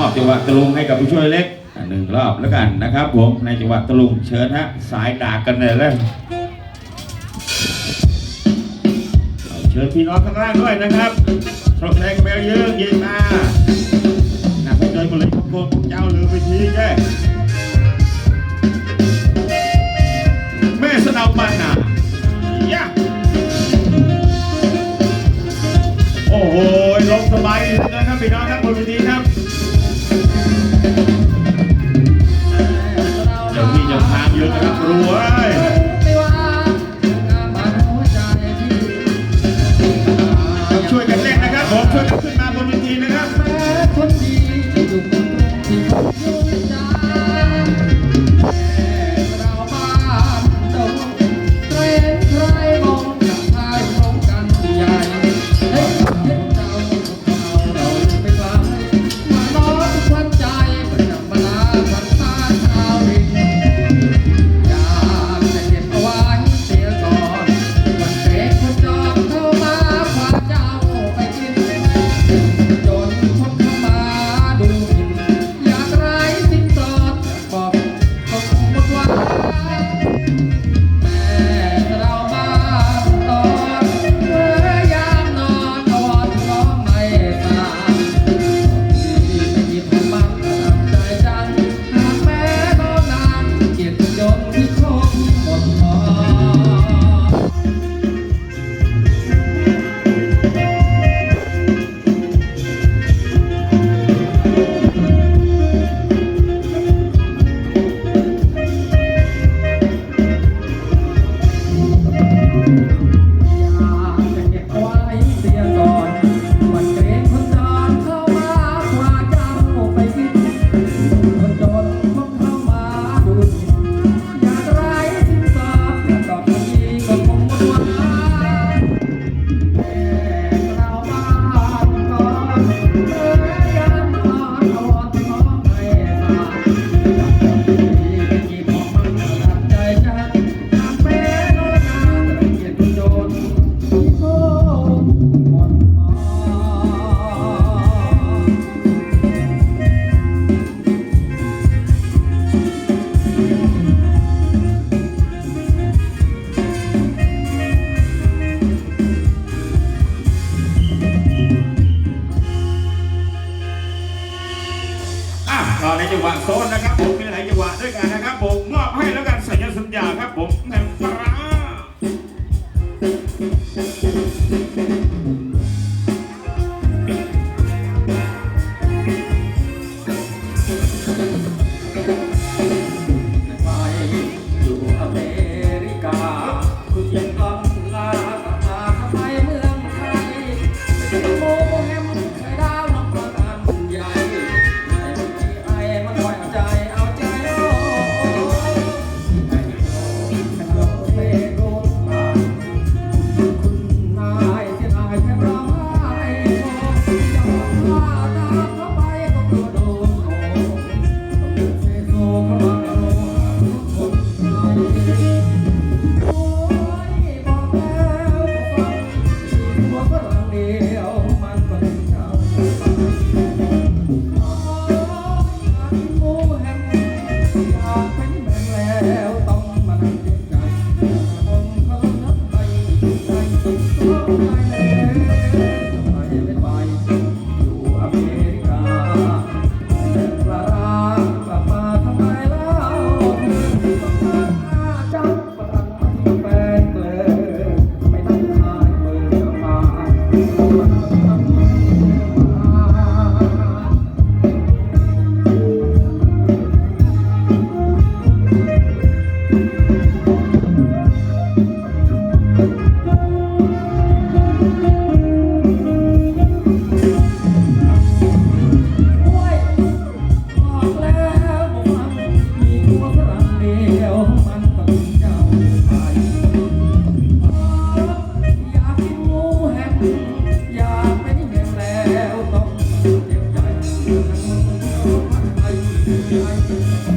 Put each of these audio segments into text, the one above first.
อบจังหวัดตะลุงให้กับผู้ช่วยเล็กหนึ่งรอบแล้วกันนะครับ ผมในจังหวัดตะลุงเชิญฮะสายดากันเลยแล้วเชิญพี่น้องข้างล่างด้วยนะครับโตรงแดงแมวเยอะเย็นมาหนักไปเลยมาเลยขอบคุณเจ้าหรือไปทีแย่แม่สนาบ้านนาย่าโอ้โหลงสบายเลยนะครับพี่น้องครับ ตอนในจังหวะโซนนะครับผมมีหลายจังหวะด้วยกันนะครับผมมอบ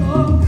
Oh,